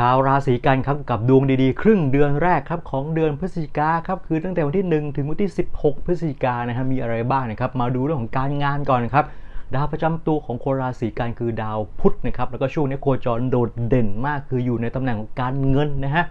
ชาวราศีกันครับกับดวงดีๆ ครึ่งเดือนแรกครับของเดือนพฤศจิกาครับคือตั้งแต่วันที่ 1 ถึงวันที่ 16 พฤศจิกานะฮะมีอะไรบ้างนะครับมาดูเรื่องของการงานก่อนนะครับดาวประจำตัวของคนราศีกันคือดาวพุธนะครับแล้วก็ช่วงนี้โคจรโดดเด่นมากคืออยู่ในตำแหน่งของการเงินนะฮะ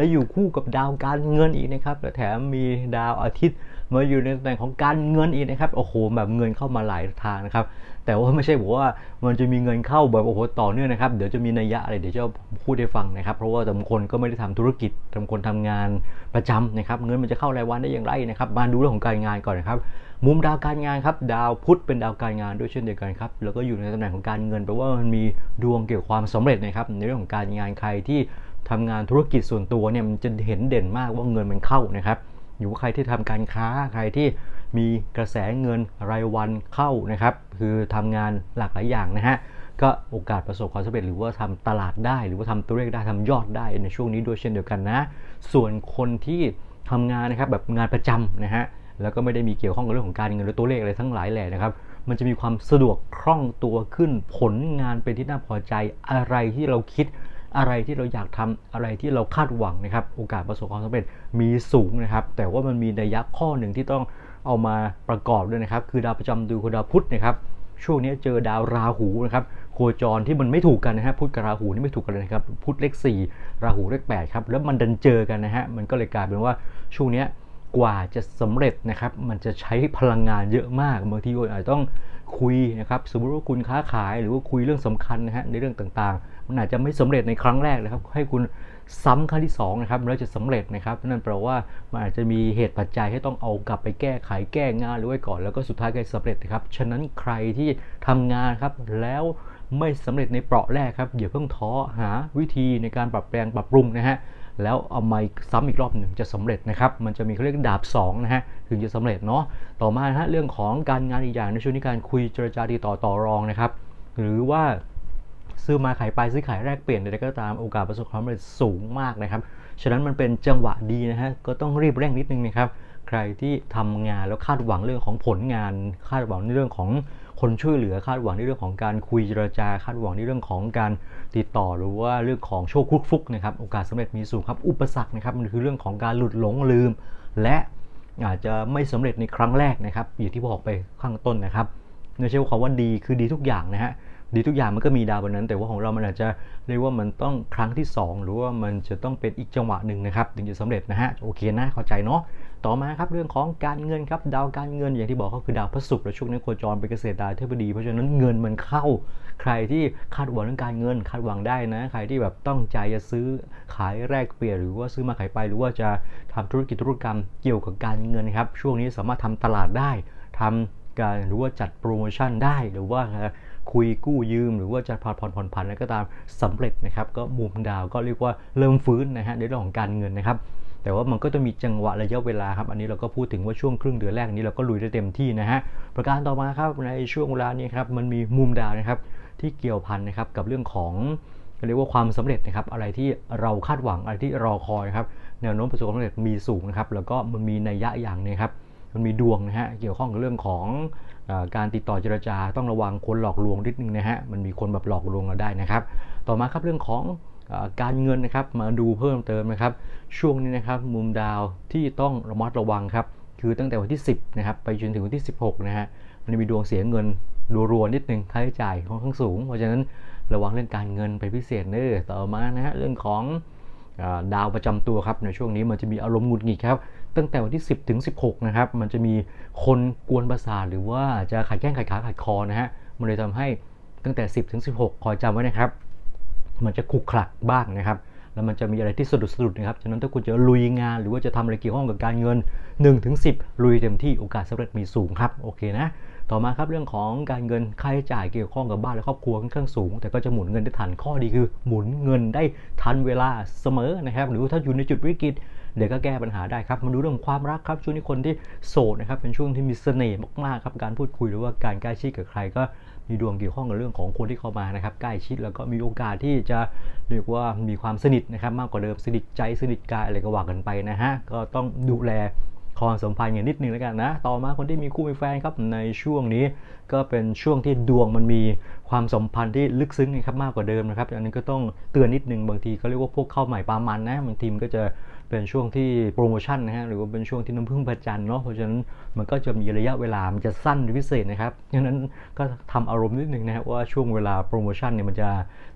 และอยู่คู่กับดาวการเงินอีกนะครับและแถมมีดาวอาทิตย์มาอยู่ในตำแหน่งของการเงินอีกนะครับโอ้โหแบบเงินเข้ามาหลายทางนะครับ แต่ว่าไม่ใช่บอกว่ามันจะมีเงินเข้าแบบโอ้โหต่อเนื่องนะครับ เดี๋ยวจะมีนัยยะอะไรเดี๋ยวจะพูดให้ฟังนะครับ เพราะว่าบางคนก็ไม่ได้ทำธุรกิจบางคนทำงานประจำนะครับ เงินมันจะเข้ารายวันได้อย่างไรนะครับ มาดูเรื่องของการงานก่อนนะครับมุมดาวการงานครับดาวพุธเป็นดาวการงานด้วยเช่นเดียวกันครับแล้วก็อยู่ในตำแหน่งของการเงินแปลว่ามันมีดวงเกี่ยวกับความสำเร็จนะครับในเรื่องของการงานใครที่ ทำงานธุรกิจส่วนตัวเนี่ยมันจะเห็นเด่นมากว่าเงินมันเข้านะครับ อยู่ใครที่ทำการค้าใครที่มีกระแสเงินรายวันเข้านะครับ คือทำงานหลากหลายอย่างนะฮะก็โอกาสประสบความสำเร็จหรือว่าทำตลาดได้ หรือว่าทำตัวเลขได้ทำยอดได้ในช่วงนี้ด้วยเช่นเดียวกันนะ ส่วนคนที่ทำงานนะครับแบบงานประจำนะฮะแล้วก็ไม่ได้มีเกี่ยวข้องกับเรื่องของการเงินหรือตัวเลขอะไรทั้งหลายแหล่นะครับ มันจะมีความสะดวกคล่องตัวขึ้นผลงานเป็นที่น่าพอใจอะไรที่เราคิด อะไรที่เราอยากทำอะไรที่เราคาดหวังนะครับ โอกาสประสบความสำเร็จมีสูงนะครับ แต่ว่ามันมีในยยะข้อหนึ่งที่ต้องเอามาประกอบด้วยนะครับ คือดาวประจำดูคือดาวพุธนะครับ ช่วงนี้เจอดาวราหูนะครับโคจรที่มันไม่ถูกกันนะฮะพุธกับราหูนี่ไม่ถูกกันเลยนะครับพุธเลข 4 ราหูเลข8ครับแล้วมันดันเจอกันนะฮะมันก็เลยกลายเป็นว่าช่วงนี้กว่าจะสำเร็จนะครับมันจะใช้พลังงานเยอะมากบางทีอาจจะต้องคุยนะครับสมมติว่าคุณค้าขายหรือว่าคุยเรื่องสำคัญนะฮะในเรื่องต่างๆ มันอาจจะไม่สำเร็จในครั้งแรกนะครับ ให้คุณซ้ำครั้งที่2นะครับแล้วจะสำเร็จนะครับนั่นแปลว่ามันอาจจะมีเหตุปัจจัยให้ต้องเอากลับไปแก้ไขแก้งานหรือไว้ก่อน แล้วก็สุดท้ายก็สำเร็จนะครับฉะนั้นใครที่ทำงานครับแล้วไม่สำเร็จในเปราะแรกครับอย่าเพิ่งท้อหาวิธีในการปรับแปลงปรับปรุงนะฮะแล้วเอามาซ้ำอีกรอบหนึ่งจะสำเร็จนะครับมันจะมีเขาเรียกดาบ2นะฮะถึงจะสำเร็จเนาะต่อมาฮะเรื่องของการงานอีกอย่างในช่วงนี้การคุยเจรจาดีต่อต่อรองนะครับหรือว่า ซื้อมาขายไปซื้อขายแลกเปลี่ยนใดก็ตามโอกาสประสบความสำเร็จสูงมากนะครับ ฉะนั้นมันเป็นจังหวะดีนะฮะก็ต้องรีบเร่งนิดนึงนะครับ ใครที่ทำงานแล้วคาดหวังเรื่องของผลงาน คาดหวังในเรื่องของคนช่วยเหลือคาดหวังในเรื่องของการคุยเจรจาคาดหวังในเรื่องของการติดต่อหรือว่าเรื่องของโชคคุกฟุกนะครับโอกาสสำเร็จมีสูงครับอุปสรรคนะครับมันคือเรื่องของการหลุดหลงลืม และอาจจะไม่สำเร็จในครั้งแรกนะครับอย่างที่บอกไปข้างต้นนะครับไม่ใช่ว่าคำว่าดีคือดีทุกอย่างนะฮะ ดีทุกอย่างมันก็มีดาวบนนั้น แต่ว่าของเรามันอาจจะเรียกว่ามันต้องครั้งที่ 2 หรือว่ามันจะต้องเป็นอีกจังหวะหนึ่งนะครับถึงจะสำเร็จนะฮะโอเคนะเข้าใจเนาะต่อมาครับเรื่องของการเงินครับดาวการเงินอย่างที่บอกก็คือดาวพระศุกร์และช่วงนี้โคจรเป็นเกษตรดาวเทพดี เพราะฉะนั้นเงินมันเข้า ใครที่คาดหวังเรื่องการเงินคาดหวังได้นะใครที่แบบต้องใจจะซื้อขายแลกเปลี่ยนหรือว่าซื้อมาขายไปหรือว่าจะทำธุรกิจธุรกรรมเกี่ยวกับการเงินครับช่วงนี้สามารถทำตลาดได้ทำการหรือว่าจัดโปรโมชั่นได้หรือว่า คุยกู้ยืม หรือว่าจะผ่อนผ่อนผ่อนผันอะไรก็ตามสำเร็จนะครับ ก็มุมดาวก็เรียกว่าเริ่มฟื้นนะฮะในเรื่องของการเงินนะครับแต่ว่ามันก็จะมีจังหวะระยะเวลาครับ อันนี้เราก็พูดถึงว่าช่วงครึ่งเดือนแรกนี้เราก็ลุยได้เต็มที่นะฮะ ประการต่อมาครับในช่วงเวลานี้ครับมันมีมุมดาวนะครับที่เกี่ยวพันนะครับกับเรื่องของเรียกว่าความสำเร็จนะครับ อะไรที่เราคาดหวังอะไรที่รอคอยครับแนวโน้มประสบความสำเร็จมีสูงนะครับแล้วก็มันมีนัยยะอย่างนึงครับ มันมีดวงนะฮะเกี่ยวข้องกับเรื่องของการติดต่อเจรจาต้องระวังคนหลอกลวงนิดนึงนะฮะมันมีคนแบบหลอกลวงเราได้นะครับ ต่อมาครับเรื่องของการเงินนะครับมาดูเพิ่มเติมนะครับ ช่วงนี้นะครับมุมดาวที่ต้องระมัดระวังครับคือตั้งแต่วันที่ 10นะครับไปจนถึงวันที่ 16นะฮะมันมีดวงเสียเงินรัวๆนิดนึงค่าใช้จ่ายค่อนข้างสูง เพราะฉะนั้นระวังเรื่องการเงินไปพิเศษเนอต่อมานะฮะเรื่องของดาวประจำตัวครับในช่วงนี้มันจะมีอารมณ์หงุดหงิดครับ ตั้งแต่วันที่ 10 ถึง 16 นะครับ มันจะมีคนกวนประสาทหรือว่าจะขัดแข้งขัดขาขัดคอนะฮะ มันเลยทำให้ตั้งแต่ 10 ถึง 16คอยจำไว้นะครับ มันจะขุกขลักบ้างนะครับ แล้วมันจะมีอะไรที่สะดุดสะดุดนะครับ ฉะนั้นถ้าคุณจะลุยงานหรือว่าจะทำอะไรเกี่ยวข้องกับการเงิน1ถึง10 ลุยเต็มที่โอกาสสำเร็จมีสูงครับ โอเคนะ ต่อมาครับเรื่องของการเงินค่าใช้จ่ายเกี่ยวข้องกับบ้านและครอบครัวค่อนข้างสูง แต่ก็จะหมุนเงินได้ทันข้อดีคือ หมุนเงินได้ทันเวลาเสมอนะครับ หรือถ้าอยู่ในจุดวิกฤต เดี๋ยวก็แก้ปัญหาได้ครับ มาดูเรื่องความรักครับ ช่วงนี้คนที่โสดนะครับ เป็นช่วงที่มีเสน่ห์มากๆครับ การพูดคุยหรือว่าการใกล้ชิดกับใครก็มีดวงเกี่ยวข้องกับเรื่องของคนที่เข้ามานะครับ ใกล้ชิดแล้วก็มีโอกาสที่จะเรียกว่ามีความสนิทนะครับ มากกว่าเดิมสนิทใจสนิทกายอะไรก็ว่ากันไปนะฮะก็ต้องดูแล ความสัมพันธ์อย่างนิดนึงแล้วกันนะ ต่อมาคนที่มีคู่มีแฟนครับในช่วงนี้ ก็เป็นช่วงที่ดวงมันมีความสัมพันธ์ที่ลึกซึ้งนะครับมากกว่าเดิมนะครับ อันนี้ก็ต้องเตือนนิดนึงบางทีเขาเรียกว่าพวกเข้าใหม่ปามันนะบางทีมก็จะเป็นช่วงที่โปรโมชั่นนะฮะหรือว่าเป็นช่วงที่น้ำพึ่งประจันเนาะเพราะฉะนั้นมันก็จะมีระยะเวลามันจะสั้นพิเศษนะครับดังนั้นก็ทำอารมณ์นิดนึงนะครับว่าช่วงเวลาโปรโมชั่นเนี่ยมันจะ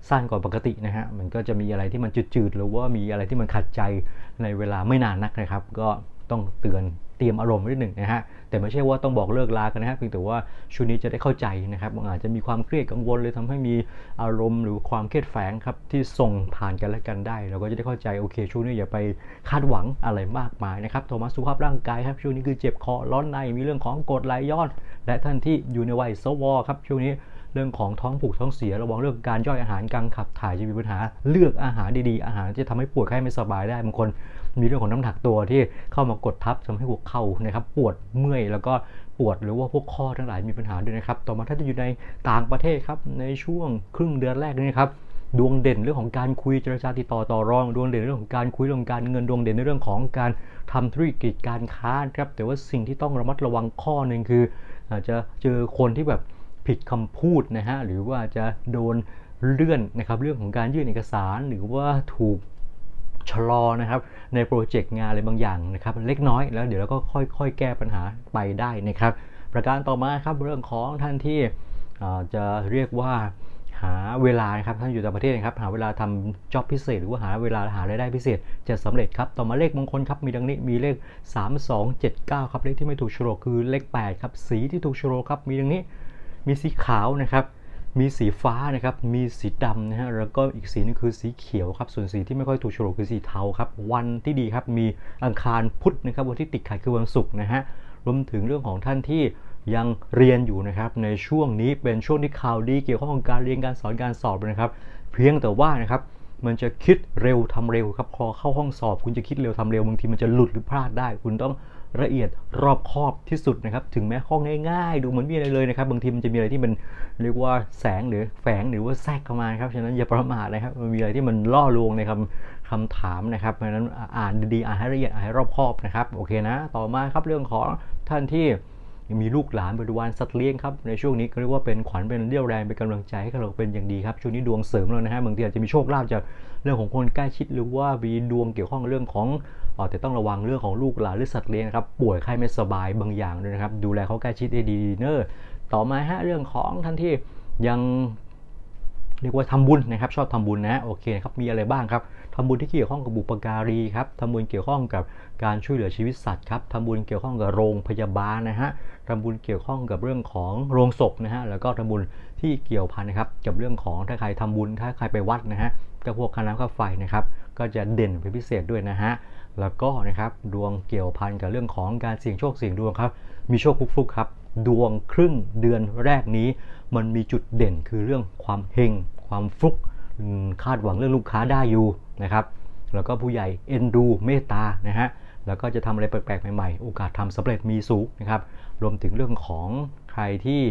สั้นกว่าปกตินะฮะมันก็จะมีอะไรที่มันจืดๆหรือว่ามีอะไรที่มันขัดใจในเวลาไม่นานนักนะครับ ก็ ต้องเตือนเตรียมอารมณ์นิดหนึ่งนะฮะแต่ไม่ใช่ว่าต้องบอกเลิกลากันนะฮะเพียงแต่ว่าช่วงนี้จะได้เข้าใจนะครับอาจจะมีความเครียดกังวลเลยทำให้มีอารมณ์หรือความเครียดแฝงครับที่ส่งผ่านกันและกันได้ เราก็จะได้เข้าใจโอเคช่วงนี้อย่าไปคาดหวังอะไรมากมายนะครับโทมัสสุขภาพร่างกายครับช่วงนี้คือเจ็บคอร้อนในมีเรื่องของกรดไหลย้อน และท่านที่อยู่ในวัยสวครับช่วงนี้ เรื่องของท้องผูกท้องเสียระวังเรื่องการย่อยอาหารการขับถ่ายจะมีปัญหาเลือกอาหารดีๆอาหารที่ทำให้ปวดไข้ไม่สบายได้บางคนมีเรื่องของน้ำหนักตัวที่เข้ามากดทับทำให้หัวเข่านะครับปวดเมื่อยแล้วก็ปวดหรือว่าพวกข้อทั้งหลายมีปัญหาด้วยนะครับ ต่อมาถ้าจะอยู่ในต่างประเทศครับในช่วงครึ่งเดือนแรกนี้ครับดวงเด่นเรื่องของการคุยเจรจาติดต่อต่อรองดวงเด่นเรื่องของการคุยเรื่องการเงินดวงเด่นในเรื่องของการทำธุรกิจการค้าครับแต่ว่าสิ่งที่ต้องระมัดระวังข้อหนึ่งคือ อาจจะเจอคนที่แบบ ผิดคำพูดนะฮะหรือว่าจะโดนเลื่อนนะครับเรื่องของการยื่นเอกสารหรือว่าถูกชะลอนะครับในโปรเจกต์งานอะไรบางอย่างนะครับเล็กน้อยแล้วเดี๋ยวเราก็ค่อยๆ แก้ปัญหาไปได้นะครับ ประการต่อมาครับเรื่องของท่านที่จะเรียกว่าหาเวลาครับท่านอยู่ต่างประเทศนะครับหาเวลาทำจ็อบพิเศษ หรือว่าหาเวลาหารายได้พิเศษจะสำเร็จครับต่อมาเลขมงคลครับมีดังนี้มีเลข 3 2 7 9 ครับเลขที่ไม่ถูกชโลกคือเลข 8 ครับสีที่ถูกชโลกครับมีดังนี้ มีสีขาวนะครับ มีสีฟ้านะครับ มีสีดำนะฮะ แล้วก็อีกสีนึงคือสีเขียวครับ ส่วนสีที่ไม่ค่อยถูกโฉลกคือสีเทาครับ วันที่ดีครับ มีอังคารพุธนะครับ วันที่ติดขัดคือวันศุกร์นะฮะ รวมถึงเรื่องของท่านที่ยังเรียนอยู่นะครับ ในช่วงนี้เป็นช่วงที่ข่าวดีเกี่ยวข้องกับการเรียนการสอนการสอบนะครับ เพียงแต่ว่านะครับมันจะคิดเร็วทำเร็วครับพอเข้าห้องสอบ คุณจะคิดเร็วทำเร็วบางทีมันจะหลุดหรือพลาดได้ คุณต้อง ละเอียดรอบคอบที่สุดนะครับ ถึงแม้ข้อง่ายๆ ดูเหมือนมีอะไรเลยนะครับ บางทีมันจะมีอะไรที่มันเรียกว่าแสงหรือแฝงหรือว่าแทรกเข้ามาครับ ฉะนั้นอย่าประมาทนะครับ มันมีอะไรที่มันล่อลวงในคำคำถามนะครับ เพราะฉะนั้นอ่านดีๆ อ่านให้ละเอียด อ่านให้รอบคอบนะครับ โอเคนะ ต่อมาครับเรื่องของท่านที่ ยังมีลูกหลานบริวารสัตว์เลี้ยงครับในช่วงนี้ก็เรียกว่าเป็นขวัญเป็นเรี่ยวแรงเป็นกำลังใจให้กับเราเป็นอย่างดีครับช่วงนี้ดวงเสริมแล้วนะฮะบางทีอาจจะมีโชคลาภจากเรื่องของคนใกล้ชิดหรือว่ามีดวงเกี่ยวข้องเรื่องของแต่ต้องระวังเรื่องของลูกหลานหรือสัตว์เลี้ยงครับป่วยไข้ไม่สบายบางอย่างด้วยนะครับดูแลเขาใกล้ชิดให้ดีเนอร์ต่อมาฮะเรื่องของท่านที่ยัง รียกว่าทำบุญนะครับ ชอบทำบุญนะโอเคครับมีอะไรบ้างครับทำบุญที่เกี่ยวข้องกับบุปการีครับทำบุญเกี่ยวข้องกับการช่วยเหลือชีวิตสัตว์ครับทำบุญเกี่ยวข้องกับโรงพยาบาลนะฮะทำบุญเกี่ยวข้องกับเรื่องของโรงศพนะฮะแล้วก็ทำบุญที่เกี่ยวพันนะครับกับเรื่องของถ้าใครทำบุญถ้าใครไปวัดนะฮะกับพวกค่าน้ำค่าไฟนะครับก็จะเด่นเป็นพิเศษด้วยนะฮะแล้วก็นะครับดวงเกี่ยวพันกับเรื่องของการเสี่ยงโชคเสี่ยงดวงครับมีโชคฟุกๆครับดวงครึ่งเดือนแรกนี้ มันมีจุดเด่นคือเรื่องความเฮง ความฟุกคาดหวังเรื่องลูกค้าได้อยู่นะครับแล้วก็ผู้ใหญ่เอ็นดูเมตตานะฮะแล้วก็จะทำอะไรแปลกๆใหม่ๆ โอกาสทำสำเร็จมีสูงนะครับรวมถึงเรื่องของใครที่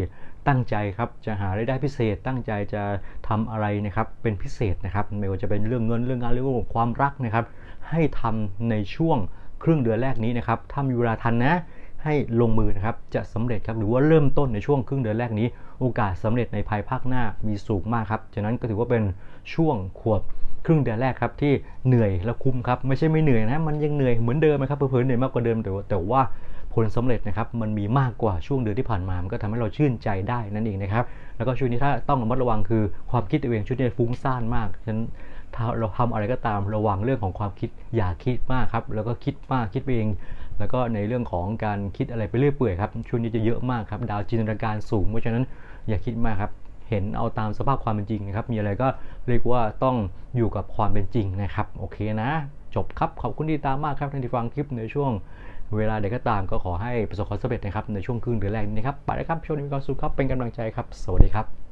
ตั้งใจครับจะหารายได้พิเศษ ตั้งใจจะทำอะไรนะครับเป็นพิเศษนะครับไม่ว่าจะเป็นเรื่องเงินเรื่องงานเรื่องความรักนะครับให้ทำในช่วงครึ่งเดือนแรกนี้นะครับถ้ามีเวลาทันนะ ให้ลงมือนะครับจะสำเร็จครับหรือว่าเริ่มต้นในช่วงครึ่งเดือนแรกนี้ โอกาสสำเร็จในภายภาคหน้ามีสูงมากครับฉะนั้นก็ถือว่าเป็นช่วงขวบครึ่งเดือนแรกครับที่เหนื่อยและคุ้มครับไม่ใช่ไม่เหนื่อยนะมันยังเหนื่อยเหมือนเดิมนะครับเพิ่มเหนื่อยมากกว่าเดิมแต่แต่ว่าผลสำเร็จนะครับมันมีมากกว่าช่วงเดือนที่ผ่านมามันก็ทำให้เราชื่นใจได้นั่นเองนะครับแล้วก็ช่วงนี้ถ้าต้องระมัดระวังคือความคิดตัวเองช่วงนี้ฟุ้งซ่านมากฉะนั้นถ้าเราทำอะไรก็ตามระวังเรื่องของความคิดอย่าคิดมากครับแล้วก็คิดมากคิดไปเอง แล้วก็ในเรื่องของการคิดอะไรไปเรื่อยเปื่อยครับช่วงนี้จะเยอะมากครับดาวจินตนาการสูง เพราะฉะนั้นอย่าคิดมากครับเห็นเอาตามสภาพความเป็นจริงนะครับ มีอะไรก็เรียกว่าต้องอยู่กับความเป็นจริงนะครับ โอเคนะ จบครับ ขอบคุณที่ตามมากครับท่านที่ฟังคลิปในช่วง เวลาใดก็ตามก็ขอให้ประสบความสำเร็จนะครับในช่วงครึ่งเดือนแรกนี้นะครับ ไปแล้วครับช่วงนี้มีความสุขครับ เป็นกำลังใจครับ สวัสดีครับ